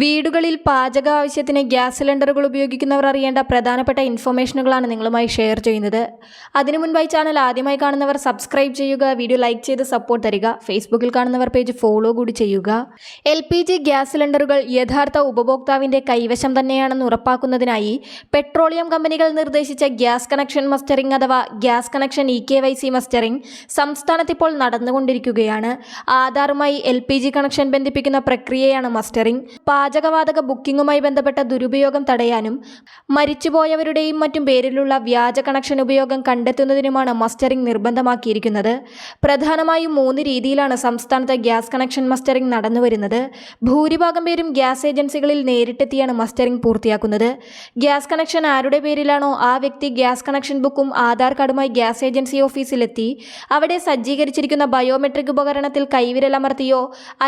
വീടുകളിൽ പാചക ആവശ്യത്തിന് ഗ്യാസ് സിലിണ്ടറുകൾ ഉപയോഗിക്കുന്നവർ അറിയേണ്ട പ്രധാനപ്പെട്ട ഇൻഫർമേഷനുകളാണ് നിങ്ങളുമായി ഷെയർ ചെയ്യുന്നത്. അതിനു മുൻപായി ചാനൽ ആദ്യമായി കാണുന്നവർ സബ്സ്ക്രൈബ് ചെയ്യുക വീഡിയോ ലൈക്ക് ചെയ്ത് സപ്പോർട്ട് തരിക ഫേസ്ബുക്കിൽ കാണുന്നവർ പേജ് ഫോളോ കൂടി ചെയ്യുക. എൽ ഗ്യാസ് സിലിണ്ടറുകൾ യഥാർത്ഥ ഉപഭോക്താവിന്റെ കൈവശം തന്നെയാണെന്ന് ഉറപ്പാക്കുന്നതിനായി പെട്രോളിയം കമ്പനികൾ നിർദ്ദേശിച്ച ഗ്യാസ് കണക്ഷൻ മസ്റ്ററിംഗ് അഥവാ gas connection E K mustering സംസ്ഥാനത്ത് ഇപ്പോൾ നടന്നുകൊണ്ടിരിക്കുകയാണ്. ആധാറുമായി എൽ കണക്ഷൻ ബന്ധിപ്പിക്കുന്ന പ്രക്രിയയാണ് മസ്റ്ററിംഗ്. പാചകവാതക ബുക്കിംഗുമായി ബന്ധപ്പെട്ട ദുരുപയോഗം തടയാനും മരിച്ചുപോയവരുടെയും മറ്റും പേരിലുള്ള വ്യാജ കണക്ഷൻ ഉപയോഗം കണ്ടെത്തുന്നതിനുമാണ് മസ്റ്ററിംഗ് നിർബന്ധമാക്കിയിരിക്കുന്നത്. പ്രധാനമായും മൂന്ന് രീതിയിലാണ് സംസ്ഥാനത്ത് ഗ്യാസ് കണക്ഷൻ മസ്റ്ററിംഗ് നടന്നുവരുന്നത്. ഭൂരിഭാഗം പേരും ഗ്യാസ് ഏജൻസികളിൽ നേരിട്ടെത്തിയാണ് മസ്റ്ററിംഗ് പൂർത്തിയാക്കുന്നത്. ഗ്യാസ് കണക്ഷൻ ആരുടെ പേരിലാണോ ആ വ്യക്തി ഗ്യാസ് കണക്ഷൻ ബുക്കും ആധാർ കാർഡുമായി ഗ്യാസ് ഏജൻസി ഓഫീസിലെത്തി അവിടെ സജ്ജീകരിച്ചിരിക്കുന്ന ബയോമെട്രിക് ഉപകരണത്തിൽ കൈവിരലമർത്തിയോ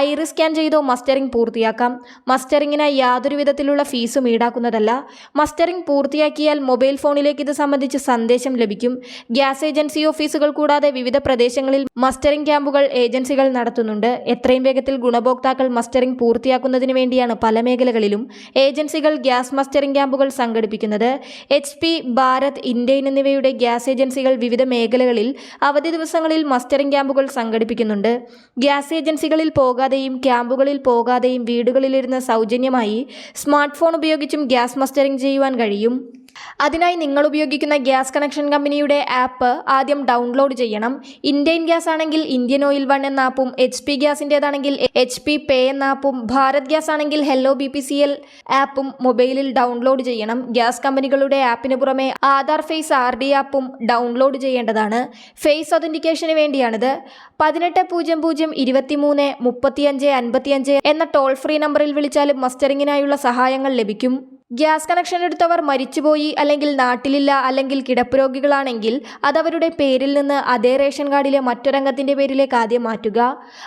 ഐറിസ് സ്കാൻ ചെയ്തോ മസ്റ്ററിംഗ് പൂർത്തിയാക്കാം. മസ്റ്ററിങ്ങിനായി യാതൊരു വിധത്തിലുള്ള ഫീസും ഈടാക്കുന്നതല്ല. മസ്റ്ററിംഗ് പൂർത്തിയാക്കിയാൽ മൊബൈൽ ഫോണിലേക്ക് ഇത് സംബന്ധിച്ച് സന്ദേശം ലഭിക്കും. ഗ്യാസ് ഏജൻസി ഓഫീസുകൾ കൂടാതെ വിവിധ പ്രദേശങ്ങളിൽ മസ്റ്ററിംഗ് ക്യാമ്പുകൾ ഏജൻസികൾ നടത്തുന്നുണ്ട്. എത്രയും വേഗത്തിൽ ഗുണഭോക്താക്കൾ മസ്റ്ററിംഗ് പൂർത്തിയാക്കുന്നതിന് വേണ്ടിയാണ് പല മേഖലകളിലും ഏജൻസികൾ ഗ്യാസ് മസ്റ്ററിംഗ് ക്യാമ്പുകൾ സംഘടിപ്പിക്കുന്നത്. എച്ച് പി ഭാരത് ഇന്ത്യൻ എന്നിവയുടെ ഗ്യാസ് ഏജൻസികൾ വിവിധ മേഖലകളിൽ അവധി ദിവസങ്ങളിൽ മസ്റ്ററിംഗ് ക്യാമ്പുകൾ സംഘടിപ്പിക്കുന്നുണ്ട്. ഗ്യാസ് ഏജൻസികളിൽ പോകാതെയും ക്യാമ്പുകളിൽ പോകാതെയും വീടുകളിലിരുന്ന് സൗജന്യമായി സ്മാർട്ട് ഫോൺ ഉപയോഗിച്ചും ഗ്യാസ് മസ്റ്ററിംഗ് ചെയ്യുവാൻ കഴിയും. അതിനായി നിങ്ങൾ ഉപയോഗിക്കുന്ന ഗ്യാസ് കണക്ഷൻ കമ്പനിയുടെ ആപ്പ് ആദ്യം ഡൗൺലോഡ് ചെയ്യണം. ഇന്ത്യൻ ഗ്യാസ് ആണെങ്കിൽ ഇന്ത്യൻ ഓയിൽ വൺ എന്ന ആപ്പും എച്ച് പി ഗ്യാസിന്റേതാണെങ്കിൽ എച്ച് പി പേ എന്ന ആപ്പും ഭാരത് ഗ്യാസ് ആണെങ്കിൽ hello B P C L ആപ്പും മൊബൈലിൽ ഡൗൺലോഡ് ചെയ്യണം. ഗ്യാസ് കമ്പനികളുടെ ആപ്പിന് പുറമെ ആധാർ ഫേസ് ആർ ഡി ആപ്പും ഡൗൺലോഡ് ചെയ്യേണ്ടതാണ്. ഫേസ് ഒതന്റിക്കേഷന് വേണ്ടിയാണിത്. പതിനെട്ട് പൂജ്യം പൂജ്യം ഇരുപത്തിമൂന്ന് മുപ്പത്തിയഞ്ച് അൻപത്തിയഞ്ച് എന്ന ടോൾ ഫ്രീ നമ്പറിൽ വിളിച്ചാലും മസ്റ്ററിങ്ങിനായുള്ള സഹായങ്ങൾ ലഭിക്കും. ഗ്യാസ് കണക്ഷൻ എടുത്തവർ മരിച്ചുപോയി അല്ലെങ്കിൽ നാട്ടിലില്ല അല്ലെങ്കിൽ കിടപ്പ് രോഗികളാണെങ്കിൽ അതവരുടെ പേരിൽ നിന്ന് അതേ റേഷൻ കാർഡിലെ മറ്റൊരംഗത്തിന്റെ പേരിലേക്ക് ആദ്യം മാറ്റുക.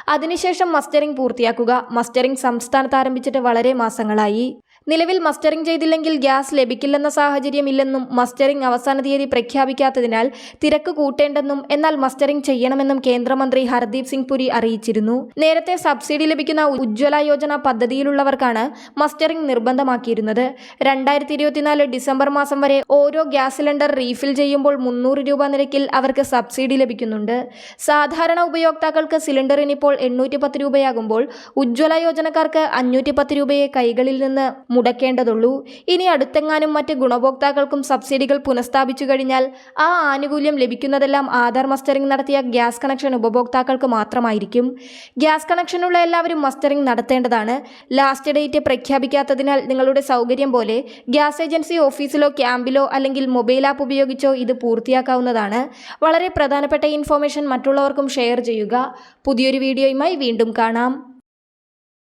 അതിനുശേഷം മസ്റ്ററിംഗ് പൂർത്തിയാക്കുക. മസ്റ്ററിംഗ് സംസ്ഥാനത്ത് ആരംഭിച്ചിട്ട് വളരെ മാസങ്ങളായി. നിലവിൽ മസ്റ്ററിംഗ് ചെയ്തില്ലെങ്കിൽ ഗ്യാസ് ലഭിക്കില്ലെന്ന സാഹചര്യമില്ലെന്നും മസ്റ്ററിംഗ് അവസാന തീയതി പ്രഖ്യാപിക്കാത്തതിനാൽ തിരക്ക് കൂട്ടേണ്ടെന്നും എന്നാൽ മസ്റ്ററിംഗ് ചെയ്യണമെന്നും കേന്ദ്രമന്ത്രി ഹർദീപ് സിംഗ് പുരി അറിയിച്ചിരുന്നു. നേരത്തെ സബ്സിഡി ലഭിക്കുന്ന ഉജ്ജ്വല യോജന പദ്ധതിയിലുള്ളവർക്കാണ് മസ്റ്ററിംഗ് നിർബന്ധമാക്കിയിരുന്നത്. രണ്ടായിരത്തി ഇരുപത്തിനാല് ഡിസംബർ മാസം വരെ ഓരോ ഗ്യാസ് സിലിണ്ടർ റീഫിൽ ചെയ്യുമ്പോൾ മുന്നൂറ് രൂപ നിരക്കിൽ അവർക്ക് സബ്സിഡി ലഭിക്കുന്നുണ്ട്. സാധാരണ ഉപയോക്താക്കൾക്ക് സിലിണ്ടറിനിപ്പോൾ എണ്ണൂറ്റി പത്ത് രൂപയാകുമ്പോൾ ഉജ്ജ്വല യോജനക്കാർക്ക് അഞ്ഞൂറ്റി പത്ത് രൂപയെ കൈകളിൽ നിന്ന് മുടക്കേണ്ടതുള്ളൂ. ഇനി അടുത്തെങ്ങാനും മറ്റ് ഗുണഭോക്താക്കൾക്കും സബ്സിഡികൾ പുനഃസ്ഥാപിച്ചു കഴിഞ്ഞാൽ ആ ആനുകൂല്യം ലഭിക്കുന്നതെല്ലാം ആധാർ മസ്റ്ററിംഗ് നടത്തിയ ഗ്യാസ് കണക്ഷൻ ഉപഭോക്താക്കൾക്ക് മാത്രമായിരിക്കും. ഗ്യാസ് കണക്ഷനുള്ള എല്ലാവരും മസ്റ്ററിംഗ് നടത്തേണ്ടതാണ്. ലാസ്റ്റ് ഡേറ്റ് പ്രഖ്യാപിക്കാത്തതിനാൽ നിങ്ങളുടെ സൗകര്യം പോലെ ഗ്യാസ് ഏജൻസി ഓഫീസിലോ ക്യാമ്പിലോ അല്ലെങ്കിൽ മൊബൈൽ ആപ്പ് ഉപയോഗിച്ചോ ഇത് പൂർത്തിയാക്കാവുന്നതാണ്. വളരെ പ്രധാനപ്പെട്ട ഇൻഫോർമേഷൻ മറ്റുള്ളവർക്കും ഷെയർ ചെയ്യുക. പുതിയൊരു വീഡിയോയുമായി വീണ്ടും കാണാം.